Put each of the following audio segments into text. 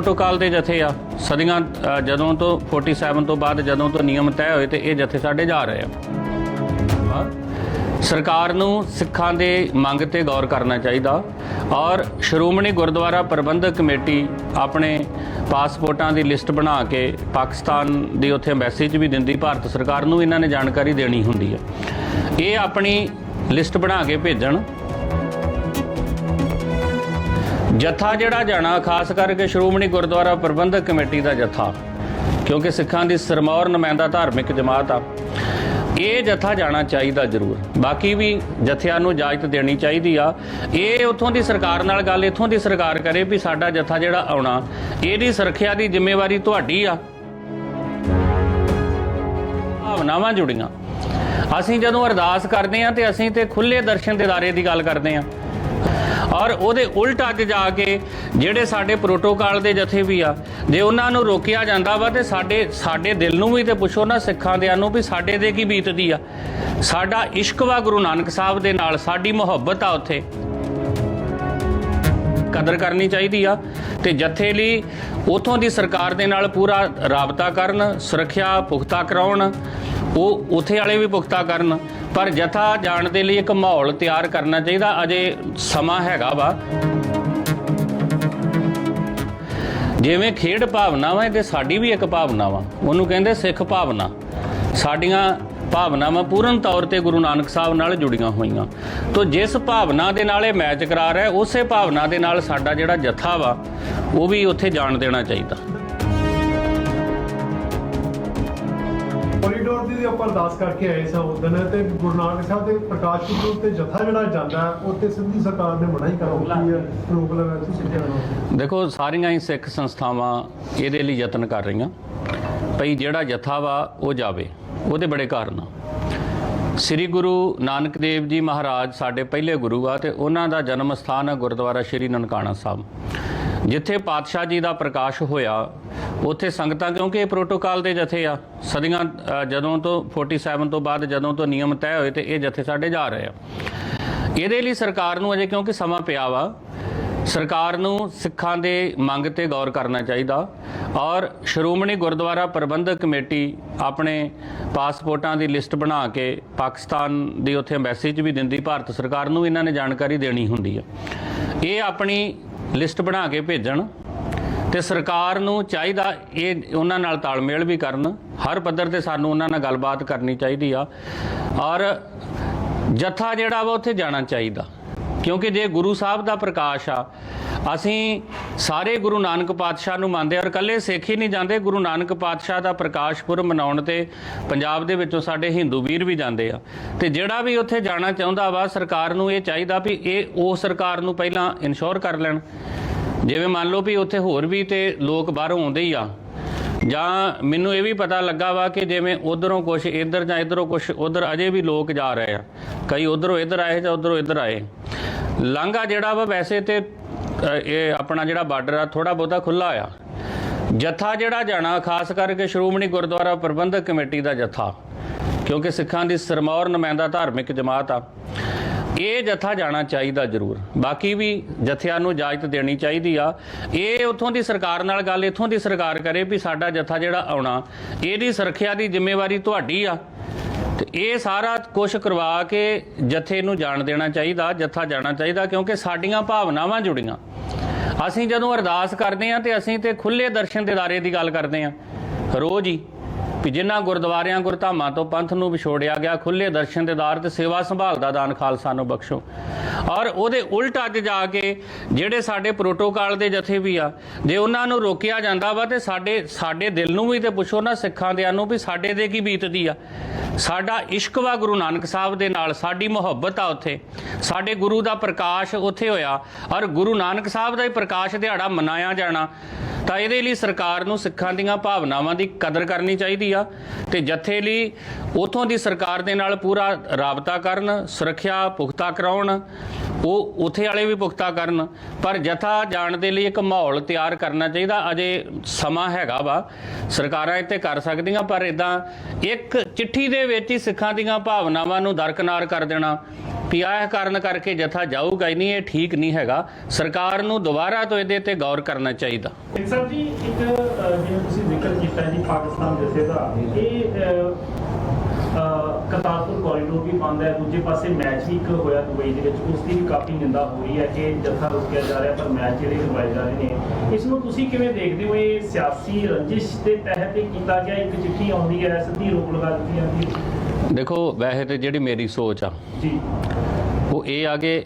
Protocol ਦੇ ਜਥੇ ਆ, ਸਦੀਆਂ ਜਦੋਂ ਤੋਂ 47 ਤੋਂ ਬਾਅਦ ਜਦੋਂ ਤੋਂ ਨਿਯਮ ਤੈਅ ਹੋਏ ਤੇ ਇਹ ਜਥੇ ਸਾਡੇ ਜਾ ਰਹੇ ਆ। ਸਰਕਾਰ ਨੂੰ ਸਿੱਖਾਂ ਦੇ ਮੰਗ ਤੇ ਗੌਰ ਕਰਨਾ ਚਾਹੀਦਾ ਔਰ ਸ਼੍ਰੋਮਣੀ ਗੁਰਦੁਆਰਾ ਪ੍ਰਬੰਧਕ ਕਮੇਟੀ ਆਪਣੇ ਪਾਸਪੋਰਟਾਂ ਦੀ ਲਿਸਟ ਬਣਾ ਕੇ ਪਾਕਿਸਤਾਨ ਦੀ ਉੱਥੇ ਮੈਸੇਜ ਵੀ ਦਿੰਦੀ, ਭਾਰਤ ਸਰਕਾਰ ਨੂੰ ਇਹਨਾਂ ਨੇ ਜਾਣਕਾਰੀ ਦੇਣੀ ਹੁੰਦੀ ਹੈ। ਇਹ ਆਪਣੀ ਲਿਸਟ ਬਣਾ ਕੇ ਭੇਜਣ। ਜਥਾ ਜਿਹੜਾ ਜਾਣਾ, ਖਾਸ ਕਰਕੇ ਸ਼੍ਰੋਮਣੀ ਗੁਰਦੁਆਰਾ ਪ੍ਰਬੰਧਕ ਕਮੇਟੀ ਦਾ ਜਥਾ, ਕਿਉਂਕਿ ਸਿੱਖਾਂ ਦੀ ਸਰਮੌਰ ਨੁਮਾਇੰਦਾ ਧਾਰਮਿਕ ਜਮਾਤ ਆ, ਇਹ ਜਥਾ ਜਾਣਾ ਚਾਹੀਦਾ ਜ਼ਰੂਰ। ਬਾਕੀ ਵੀ ਜਥਿਆਂ ਨੂੰ ਇਜਾਜ਼ਤ ਦੇਣੀ ਚਾਹੀਦੀ ਆ। ਇਹ ਉਥੋਂ ਦੀ ਸਰਕਾਰ ਨਾਲ ਗੱਲ, ਇਥੋਂ ਦੀ ਸਰਕਾਰ ਕਰੇ ਵੀ ਸਾਡਾ ਜਥਾ ਜਿਹੜਾ ਆਉਣਾ, ਇਹਦੀ ਸੁਰੱਖਿਆ ਦੀ ਜ਼ਿੰਮੇਵਾਰੀ ਤੁਹਾਡੀ ਆ। ਭਾਵਨਾਵਾਂ ਜੁੜੀਆਂ। ਅਸੀਂ ਜਦੋਂ ਅਰਦਾਸ ਕਰਦੇ ਹਾਂ ਤੇ ਅਸੀਂ ਤੇ ਖੁੱਲੇ ਦਰਸ਼ਨ ਦਿਦਾਰੇ ਦੀ ਗੱਲ ਕਰਦੇ ਹਾਂ ਔਰ ਉਹਦੇ ਉਲਟ ਅੱਜ ਜਾ ਕੇ ਜਿਹੜੇ ਸਾਡੇ ਪ੍ਰੋਟੋਕਾਲ ਦੇ ਜਥੇ ਵੀ ਆ, ਜੇ ਉਹਨਾਂ ਨੂੰ ਰੋਕਿਆ ਜਾਂਦਾ ਵਾ ਤੇ ਸਾਡੇ ਸਾਡੇ ਦਿਲ ਨੂੰ ਵੀ ਤੇ ਪੁੱਛੋ ਨਾ ਸਿੱਖਾਂ ਦਿਆਂ ਨੂੰ ਵੀ ਸਾਡੇ ਦੇ ਕੀ ਬੀਤਦੀ ਆ। ਸਾਡਾ ਇਸ਼ਕ ਵਾ ਗੁਰੂ ਨਾਨਕ ਸਾਹਿਬ ਦੇ ਨਾਲ, ਸਾਡੀ ਮੁਹੱਬਤ ਆ ਉੱਥੇ। ਕਦਰ ਕਰਨੀ ਚਾਹੀਦੀ ਆ ਤੇ ਜਥੇ ਲਈ ਉਥੋਂ ਦੀ ਸਰਕਾਰ ਦੇ ਨਾਲ ਪੂਰਾ ਰਾਬਤਾ ਕਰਨ, ਸੁਰੱਖਿਆ ਪੁਖਤਾ ਕਰਾਉਣ ਉਹ ਉਥੇ ਵਾਲੇ ਵੀ ਪੁਖਤਾ ਕਰਨ, ਪਰ ਜਥਾ ਜਾਣ ਦੇ ਲਈ ਇੱਕ ਮਾਹੌਲ ਤਿਆਰ ਕਰਨਾ ਚਾਹੀਦਾ, ਅਜੇ ਸਮਾਂ ਹੈਗਾ ਵਾ। ਜਿਵੇਂ ਖੇਡ ਭਾਵਨਾ ਵਾ ਤੇ ਸਾਡੀ ਵੀ ਇੱਕ ਭਾਵਨਾ ਵਾ ਉਹਨੂੰ ਕਹਿੰਦੇ ਸਿੱਖ ਭਾਵਨਾ। ਸਾਡੀਆਂ ਭਾਵਨਾਵਾਂ ਪੂਰਨ ਤੌਰ ਤੇ ਗੁਰੂ ਨਾਨਕ ਸਾਹਿਬ ਨਾਲ ਜੁੜੀਆਂ ਹੋਈਆਂ। ਤੋਂ ਜਿਸ ਭਾਵਨਾ ਦੇ ਨਾਲ ਇਹ ਮੈਚ ਕਰਾ ਰਿਹਾ ਉਸੇ ਭਾਵਨਾ ਦੇ ਨਾਲ ਸਾਡਾ ਜਿਹੜਾ ਜਥਾ ਵਾ, ਉਹ ਵੀ ਉੱਥੇ ਜਾਣ ਦੇਣਾ ਚਾਹੀਦਾ। ਦੀ ਆਪਾਂ ਅਰਦਾਸ ਕਰਕੇ ਆਏ ਸਾਂ ਉਦੋਂ ਤੇ ਗੁਰੂ ਨਾਨਕ ਸਾਹਿਬ ਦੇ ਪ੍ਰਕਾਸ਼ ਪੁਰਬ ਤੇ ਜਥਾ ਜਿਹੜਾ ਜਾਂਦਾ ਹੈ, ਸਿੱਧੀ ਸਰਕਾਰ ਨੇ ਮਨਾਹੀ ਕਰ ਹੈ ਰੋਕ ਲਗਾ ਦਿੱਤੀ ਸਿੱਧੇ ਦੇਖੋ ਸਾਰੀਆਂ ਹੀ ਸਿੱਖ ਸੰਸਥਾਵਾਂ ਇਹਦੇ ਲਈ ਯਤਨ ਕਰ ਰਹੀਆਂ। ਭਈ ਜਿਹੜਾ ਜਥਾ ਵਾ ਉਹ ਜਾਵੇ। ਉਹਦੇ ਬੜੇ ਕਾਰਨ ਆ। ਸ੍ਰੀ ਗੁਰੂ ਨਾਨਕ ਦੇਵ ਜੀ ਮਹਾਰਾਜ ਸਾਡੇ ਪਹਿਲੇ ਗੁਰੂ ਆ ਤੇ ਉਹਨਾਂ ਦਾ ਜਨਮ ਸਥਾਨ ਹੈ ਗੁਰਦੁਆਰਾ ਸ੍ਰੀ ਨਨਕਾਣਾ ਸਾਹਿਬ। ਜਿੱਥੇ ਪਾਤਸ਼ਾਹ ਜੀ ਦਾ ਪ੍ਰਕਾਸ਼ ਹੋਇਆ, ਉੱਥੇ ਸੰਗਤਾਂ ਕਿਉਂਕਿ ਇਹ ਪ੍ਰੋਟੋਕਾਲ ਦੇ ਜਥੇ ਆ? ਸਦੀਆਂ ਜਦੋਂ ਤੋਂ 47 ਤੋਂ ਬਾਅਦ ਜਦੋਂ ਤੋਂ ਨਿਯਮ ਤੈਅ ਹੋਏ ਤੇ ਇਹ ਜਥੇ ਸਾਡੇ ਜਾ ਰਹੇ ਆ। ਇਹਦੇ ਲਈ ਸਰਕਾਰ ਨੂੰ ਅਜੇ ਕਿਉਂਕਿ ਸਮਾਂ ਪਿਆ ਵਾ, ਸਰਕਾਰ ਨੂੰ ਸਿੱਖਾਂ ਦੇ ਮੰਗ ਤੇ ਗੌਰ ਕਰਨਾ ਚਾਹੀਦਾ ਔਰ ਸ਼੍ਰੋਮਣੀ ਗੁਰਦੁਆਰਾ ਪ੍ਰਬੰਧਕ ਕਮੇਟੀ ਆਪਣੇ ਪਾਸਪੋਰਟਾਂ ਦੀ ਲਿਸਟ ਬਣਾ ਕੇ ਪਾਕਿਸਤਾਨ ਦੀ ਉੱਥੇ ਮੈਸੇਜ ਵੀ ਦਿੰਦੀ, ਭਾਰਤ ਸਰਕਾਰ ਨੂੰ ਇਹਨਾਂ ਨੇ ਜਾਣਕਾਰੀ ਦੇਣੀ ਹੁੰਦੀ ਹੈ ਇਹ ਆਪਣੀ ਲਿਸਟ ਬਣਾ ਕੇ ਭੇਜਣ ਤੇ ਸਰਕਾਰ ਨੂੰ ਚਾਹੀਦਾ ਇਹ ਉਹਨਾਂ ਨਾਲ ਤਾਲਮੇਲ ਵੀ ਕਰਨ। ਹਰ ਪੱਧਰ ਤੇ ਸਾਨੂੰ ਉਹਨਾਂ ਨਾਲ ਗੱਲਬਾਤ ਕਰਨੀ ਚਾਹੀਦੀ ਆ। ਔਰ ਜਥਾ ਜਿਹੜਾ ਵਾ ਉੱਥੇ ਜਾਣਾ ਚਾਹੀਦਾ। ਕਿਉਂਕਿ ਜੇ ਗੁਰੂ ਸਾਹਿਬ ਦਾ ਪ੍ਰਕਾਸ਼ ਆ ਅਸੀਂ ਸਾਰੇ ਗੁਰੂ ਨਾਨਕ ਪਾਤਸ਼ਾਹ ਨੂੰ ਮੰਨਦੇ ਔਰ ਇਕੱਲੇ ਸਿੱਖ ਹੀ ਨਹੀਂ ਜਾਂਦੇ। ਗੁਰੂ ਨਾਨਕ ਪਾਤਸ਼ਾਹ ਦਾ ਪ੍ਰਕਾਸ਼ ਪੁਰਬ ਮਨਾਉਣ ਤੇ ਪੰਜਾਬ ਦੇ ਵਿੱਚੋਂ ਸਾਡੇ ਹਿੰਦੂ ਵੀਰ ਵੀ ਜਾਂਦੇ ਆ। ਤੇ ਜਿਹੜਾ ਵੀ ਉੱਥੇ ਜਾਣਾ ਚਾਹੁੰਦਾ ਵਾ, ਸਰਕਾਰ ਨੂੰ ਇਹ ਚਾਹੀਦਾ ਵੀ ਇਹ ਉਹ ਸਰਕਾਰ ਨੂੰ ਪਹਿਲਾਂ ਇਨਸ਼ੋਰ ਕਰ ਲੈਣ। ਜਿਵੇਂ ਮੰਨ ਲਓ ਵੀ ਉੱਥੇ ਹੋਰ ਵੀ ਤੇ ਲੋਕ ਬਾਹਰੋਂ ਆਉਂਦੇ ਹੀ ਆ। ਜਾਂ ਮੈਨੂੰ ਇਹ ਵੀ ਪਤਾ ਲੱਗਾ ਵਾ ਕਿ ਜਿਵੇਂ ਉਧਰੋਂ ਕੁਝ ਇੱਧਰ ਜਾਂ ਇੱਧਰੋਂ ਕੁਝ ਉਧਰ ਅਜੇ ਵੀ ਲੋਕ ਜਾ ਰਹੇ ਆ। ਕਈ ਉਧਰੋਂ ਇੱਧਰ ਆਏ ਜਾਂ ਉਧਰੋਂ ਇੱਧਰ ਆਏ। ਲਾਂਘਾ ਜਿਹੜਾ ਵਾ ਵੈਸੇ ਤੇ ਇਹ ਆਪਣਾ ਜਿਹੜਾ ਬਾਰਡਰ ਆ ਥੋੜਾ ਬਹੁਤਾ ਖੁੱਲਾ ਆ। ਜਥਾ ਜਿਹੜਾ ਜਾਣਾ, ਖਾਸ ਕਰਕੇ ਸ਼੍ਰੋਮਣੀ ਗੁਰਦੁਆਰਾ ਪ੍ਰਬੰਧਕ ਕਮੇਟੀ ਦਾ ਜਥਾ, ਕਿਉਂਕਿ ਸਿੱਖਾਂ ਦੀ ਸਰਮੌਰ ਨੁਮਾਇੰਦਾ ਧਾਰਮਿਕ ਜਮਾਤ ਆ, ਇਹ ਜਥਾ ਜਾਣਾ ਚਾਹੀਦਾ ਜ਼ਰੂਰ। ਬਾਕੀ ਵੀ ਜਥਿਆਂ ਨੂੰ ਇਜਾਜ਼ਤ ਦੇਣੀ ਚਾਹੀਦੀ ਆ। ਇਹ ਉਥੋਂ ਦੀ ਸਰਕਾਰ ਨਾਲ ਗੱਲ, ਇਥੋਂ ਦੀ ਸਰਕਾਰ ਕਰੇ ਵੀ ਸਾਡਾ ਜਥਾ ਜਿਹੜਾ ਆਉਣਾ, ਇਹਦੀ ਸੁਰੱਖਿਆ ਦੀ ਜ਼ਿੰਮੇਵਾਰੀ ਤੁਹਾਡੀ ਆ। ਤੇ ਇਹ ਸਾਰਾ ਕੁਝ ਕਰਵਾ ਕੇ ਜਥੇ ਨੂੰ ਜਾਣ ਦੇਣਾ ਚਾਹੀਦਾ, ਜਥਾ ਜਾਣਾ ਚਾਹੀਦਾ, ਕਿਉਂਕਿ ਸਾਡੀਆਂ ਭਾਵਨਾਵਾਂ ਜੁੜੀਆਂ। ਅਸੀਂ ਜਦੋਂ ਅਰਦਾਸ ਕਰਦੇ ਹਾਂ ਤੇ ਅਸੀਂ ਤੇ ਖੁੱਲੇ ਦਰਸ਼ਨ ਦੇਦਾਰੇ ਦੀ ਗੱਲ ਕਰਦੇ ਹਾਂ। ਰੋਜ਼ ਹੀ ਵੀ ਜਿਨ੍ਹਾਂ ਗੁਰਦੁਆਰਿਆਂ, ਗੁਰਧਾਮਾਂ ਤੋਂ ਪੰਥ ਨੂੰ ਵਿਛੋੜਿਆ ਗਿਆ ਖੁੱਲੇ ਦਰਸ਼ਨ ਦਿਦਾਰ ਤੇ ਸੇਵਾ ਸੰਭਾਲ ਦਾ ਦਾਨ ਖਾਲਸਾ ਨੂੰ ਬਖਸ਼ੋ। ਔਰ ਉਹਦੇ ਉਲਟ ਅੱਜ ਜਾ ਕੇ ਜਿਹੜੇ ਸਾਡੇ ਪ੍ਰੋਟੋਕਾਲ ਦੇ ਜਥੇ ਵੀ ਆ, ਜੇ ਉਹਨਾਂ ਨੂੰ ਰੋਕਿਆ ਜਾਂਦਾ ਵਾ ਤੇ ਸਾਡੇ ਸਾਡੇ ਦਿਲ ਨੂੰ ਵੀ ਤੇ ਪੁੱਛੋ ਨਾ ਸਿੱਖਾਂ ਦਿਆਂ ਨੂੰ ਵੀ ਸਾਡੇ ਦੇ ਕੀ ਬੀਤਦੀ ਆ। ਸਾਡਾ ਇਸ਼ਕ ਵਾ ਗੁਰੂ ਨਾਨਕ ਸਾਹਿਬ ਦੇ ਨਾਲ, ਸਾਡੀ ਮੁਹੱਬਤ ਆ ਉੱਥੇ। ਸਾਡੇ ਗੁਰੂ ਦਾ ਪ੍ਰਕਾਸ਼ ਉੱਥੇ ਹੋਇਆ, ਔਰ ਗੁਰੂ ਨਾਨਕ ਸਾਹਿਬ ਦਾ ਹੀ ਪ੍ਰਕਾਸ਼ ਦਿਹਾੜਾ ਮਨਾਇਆ ਜਾਣਾ, ਤਾਂ ਇਹਦੇ ਲਈ ਸਰਕਾਰ ਨੂੰ ਸਿੱਖਾਂ ਦੀਆਂ ਭਾਵਨਾਵਾਂ ਦੀ ਕਦਰ ਕਰਨੀ ਚਾਹੀਦੀ ਆ, ਤੇ ਜਥੇ ਲਈ ਉਥੋਂ ਦੀ ਸਰਕਾਰ ਦੇ ਨਾਲ ਪੂਰਾ ਰਾਬਤਾ ਕਰਨ, ਸੁਰੱਖਿਆ ਪੁਖਤਾ ਕਰਾਉਣ ਉਹ ਉਥੇ ਵਾਲੇ ਵੀ ਪੁਖਤਾ ਕਰਨ, ਪਰ ਜਥਾ ਜਾਣ ਦੇ ਲਈ ਇੱਕ ਮਾਹੌਲ ਤਿਆਰ ਕਰਨਾ ਚਾਹੀਦਾ। ਅਜੇ ਸਮਾਂ ਹੈਗਾ ਵਾ, ਸਰਕਾਰਾਂ ਇੱਥੇ ਕਰ ਸਕਦੀਆਂ, ਪਰ ਇਦਾਂ ਇੱਕ ਚਿੱਠੀ ਦੇ ਵਿੱਚ ਹੀ ਸਿੱਖਾਂ ਦੀਆਂ ਭਾਵਨਾਵਾਂ ਨੂੰ ਦਰਕਨਾਰ ਕਰ ਦੇਣਾ, ਵੀ ਆਹ ਕਾਰਨ ਕਰਕੇ ਜਥਾ ਜਾਊਗਾ ਹੀ ਨਹੀਂ, ਇਹ ਠੀਕ ਨਹੀਂ ਹੈਗਾ। ਸਰਕਾਰ ਨੂੰ ਦੁਬਾਰਾ ਤੋਂ ਇਹਦੇ ਤੇ ਗੌਰ ਕਰਨਾ ਚਾਹੀਦਾ। ਇੱਕ ਜੀ, ਇੱਕ ਜਿਵੇਂ ਤੁਸੀਂ ਜ਼ਿਕਰ ਕੀਤਾ ਜੀ ਪਾਕਿਸਤਾਨ ਜਥੇ ਦਾ ਇਹ ਕਰਤਾਰਪੁਰ ਕੋਰੀਡੋਰ ਵੀ ਬੰਦ ਹੈ। ਦੂਜੇ ਪਾਸੇ ਮੈਚ ਵੀ ਇੱਕ ਹੋਇਆ ਦੁਬਈ ਦੇ ਵਿੱਚ। ਉਸ ਦੀ ਵੀ ਕਾਫੀ ਨਿੰਦਾ ਹੋ ਰਹੀ ਹੈ ਕਿ ਜਥਾ ਰੁਕਿਆ ਜਾ ਰਿਹਾ ਪਰ ਮੈਚ ਜਿਹੜੇ ਕਰਵਾਏ ਜਾ ਰਹੇ ਨੇ ਇਸ ਨੂੰ ਤੁਸੀਂ ਕਿਵੇਂ ਦੇਖਦੇ ਹੋ? ਇਹ ਸਿਆਸੀ ਰੰਜਿਸ਼ ਦੇ ਤਹਿਤ ਕੀਤਾ ਗਿਆ ਇੱਕ ਚਿੱਠੀ ਆਉਂਦੀ ਹੈ ਸਿੱਧੀ ਰੋਕ ਲਗਾ ਦਿੱਤੀ ਜਾਂਦੀ ਹੈ। ਦੇਖੋ ਵੈਸੇ ਤੇ ਜਿਹੜੀ ਮੇਰੀ ਸੋਚ ਆ ਜੀ। ਉਹ ਇਹ ਆ ਕਿ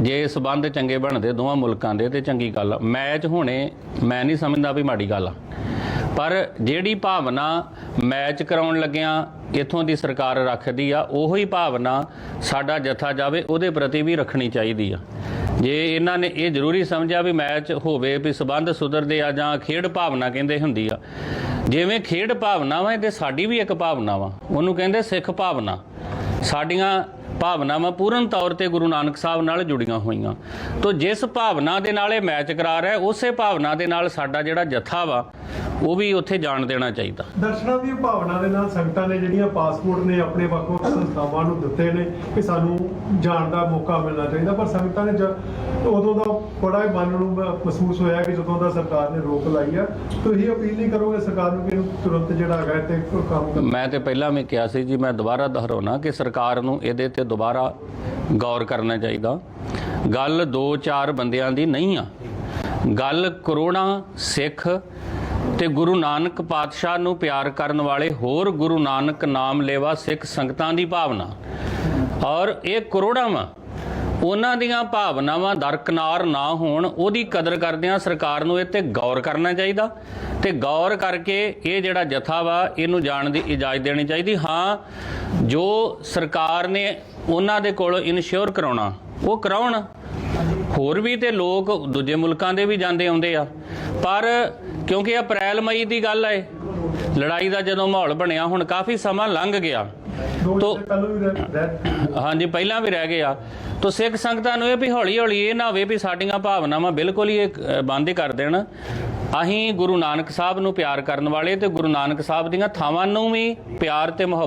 ਜੇ ਸਬੰਧ ਚੰਗੇ ਬਣਦੇ ਦੋਵਾਂ ਮੁਲਕਾਂ ਦੇ ਤੇ ਚੰਗੀ ਗੱਲ ਆ। ਮੈਚ ਹੋਣੇ ਮੈਂ ਨਹੀਂ ਸਮਝਦਾ ਵੀ ਮਾੜੀ ਗੱਲ ਆ। ਪਰ ਜਿਹੜੀ ਭਾਵਨਾ ਮੈਚ ਕਰਾਉਣ ਲੱਗਿਆਂ ਇਥੋਂ ਦੀ ਸਰਕਾਰ ਰੱਖਦੀ ਆ, ਉਹੋ ਹੀ ਭਾਵਨਾ ਸਾਡਾ ਜਥਾ ਜਾਵੇ, ਉਹਦੇ ਪ੍ਰਤੀ ਵੀ ਰੱਖਣੀ ਚਾਹੀਦੀ ਆ। ਜੇ ਇਹਨਾਂ ਨੇ ਇਹ ਜ਼ਰੂਰੀ ਸਮਝਿਆ ਵੀ ਮੈਚ ਹੋਵੇ, ਵੀ ਸਬੰਧ ਸੁਧਰਦੇ ਆ ਜਾਂ ਖੇਡ ਭਾਵਨਾ ਕਹਿੰਦੇ ਹੁੰਦੀ ਆ। ਜਿਵੇਂ ਖੇਡ ਭਾਵਨਾ ਵਾ ਤੇ ਸਾਡੀ ਵੀ ਇੱਕ ਭਾਵਨਾ ਵਾ। ਉਹਨੂੰ ਕਹਿੰਦੇ ਸਿੱਖ ਭਾਵਨਾ। ਸਾਡੀਆਂ ਭਾਵਨਾਵਾਂ ਪੂਰਨ ਤੌਰ ਤੇ ਗੁਰੂ ਨਾਨਕ ਸਾਹਿਬ ਨਾਲ ਜੁੜੀਆਂ ਹੋਈਆਂ। ਤੋਂ ਜਿਸ ਭਾਵਨਾ ਦੇ ਨਾਲ ਇਹ ਮੈਚ ਕਰਾ ਰਿਹਾ, ਉਸੇ ਭਾਵਨਾ ਦੇ ਨਾਲ ਸਾਡਾ ਜਿਹੜਾ ਜਥਾ ਵਾ ਉਹ ਵੀ ਉੱਥੇ ਜਾਣ ਦੇਣਾ ਚਾਹੀਦਾ। ਦਰਸ਼ਨਾਂ ਦੀ ਭਾਵਨਾ ਦੇ ਨਾਲ ਸੰਗਤਾਂ ਨੇ ਜਿਹੜੀਆਂ ਪਾਸਪੋਰਟ ਨੇ ਆਪਣੇ ਵੱਖ ਵੱਖ ਸੰਸਥਾਵਾਂ ਨੂੰ ਦਿੱਤੇ ਨੇ ਕਿ ਸਾਨੂੰ ਜਾਣ ਦਾ ਮੌਕਾ ਮਿਲਣਾ ਚਾਹੀਦਾ। ਪਰ ਸੰਗਤਾਂ ਨੇ ਉਦੋਂ ਦਾ ਬੜਾ ਹੀ ਮਨ ਨੂੰ ਮਹਿਸੂਸ ਹੋਇਆ ਕਿ ਜਦੋਂ ਦਾ ਸਰਕਾਰ ਨੇ ਰੋਕ ਲਾਈ ਆ। ਤੁਸੀਂ ਅਪੀਲ ਨਹੀਂ ਕਰੋਗੇ ਸਰਕਾਰ ਨੂੰ ਕਿ ਤੁਰੰਤ ਜਿਹੜਾ ਹੈਗਾ ਤੇ ਕੰਮ ਕਰ? ਮੈਂ ਤੇ ਪਹਿਲਾਂ ਵੀ ਕਿਹਾ ਸੀ ਜੀ ਮੈਂ ਦੁਬਾਰਾ ਦੁਹਰਾਉਣਾ ਕਿ ਸਰਕਾਰ ਨੂੰ ਇਹਦੇ ਤੇ ਦੁਬਾਰਾ ਗੌਰ ਕਰਨਾ ਚਾਹੀਦਾ। ਗੱਲ 2-4 ਬੰਦਿਆਂ ਦੀ ਨਹੀਂ ਆ। ਗੱਲ ਕਰੋੜਾਂ ਸਿੱਖ ਤੇ ਗੁਰੂ ਨਾਨਕ ਪਾਤਸ਼ਾਹ ਨੂੰ ਪਿਆਰ ਕਰਨ ਵਾਲੇ ਹੋਰ ਗੁਰੂ ਨਾਨਕ ਨਾਮ ਲੇਵਾ ਸਿੱਖ ਸੰਗਤਾਂ ਦੀ ਭਾਵਨਾ। ਔਰ ਇਹ ਕਰੋੜਾਂ ਵਾ, ਉਹਨਾਂ ਦੀਆਂ ਭਾਵਨਾਵਾਂ ਦਰਕਨਾਰ ਨਾ ਹੋਣ, ਉਹਦੀ ਕਦਰ ਕਰਦਿਆਂ ਸਰਕਾਰ ਨੂੰ ਇਹ ਤੇ ਗੌਰ ਕਰਨਾ ਚਾਹੀਦਾ। ਤੇ ਗੌਰ ਕਰਕੇ ਇਹ ਜਿਹੜਾ ਜਥਾ ਵਾ, ਇਹਨੂੰ ਜਾਣ ਦੀ ਇਜਾਜ਼ਤ ਦੇਣੀ ਚਾਹੀਦੀ। ਹਾਂ, ਜੋ ਸਰਕਾਰ ਨੇ ਉਹਨਾਂ ਦੇ ਕੋਲ ਇਨਸ਼ੋਰ ਕਰਾਉਣਾ, ਉਹ ਕਰਾਉਣ। ਹੋਰ ਵੀ ਤੇ ਲੋਕ ਦੂਜੇ ਮੁਲਕਾਂ ਦੇ ਵੀ ਜਾਂਦੇ ਆਉਂਦੇ ਆ। ਪਰ ਕਿਉਂਕਿ ਅਪ੍ਰੈਲ ਮਈ ਦੀ ਗੱਲ ਹੈ ਲੜਾਈ ਦਾ ਜਦੋਂ ਮਾਹੌਲ ਬਣਿਆ ਹੁਣ ਕਾਫੀ ਸਮਾਂ ਲੰਘ ਗਿਆ। ਤੋ- ਹਾਂਜੀ ਪਹਿਲਾਂ ਵੀ ਰਹਿ ਗਏ ਆ। ਤੋ ਸਿੱਖ ਸੰਗਤਾਂ ਨੂੰ ਇਹ ਵੀ ਹੌਲੀ ਹੌਲੀ ਇਹ ਨਾ ਹੋਵੇ ਵੀ ਸਾਡੀਆਂ ਭਾਵਨਾਵਾਂ ਬਿਲਕੁਲ ਹੀ ਬੰਦ ਹੀ ਕਰ ਦੇਣ। ਅਸੀਂ ਗੁਰੂ ਨਾਨਕ ਸਾਹਿਬ ਨੂੰ ਪਿਆਰ ਕਰਨ ਵਾਲੇ ਤੇ ਗੁਰੂ ਨਾਨਕ ਸਾਹਿਬ ਦੀਆਂ ਥਾਵਾਂ ਨੂੰ ਵੀ ਪਿਆਰ ਤੇ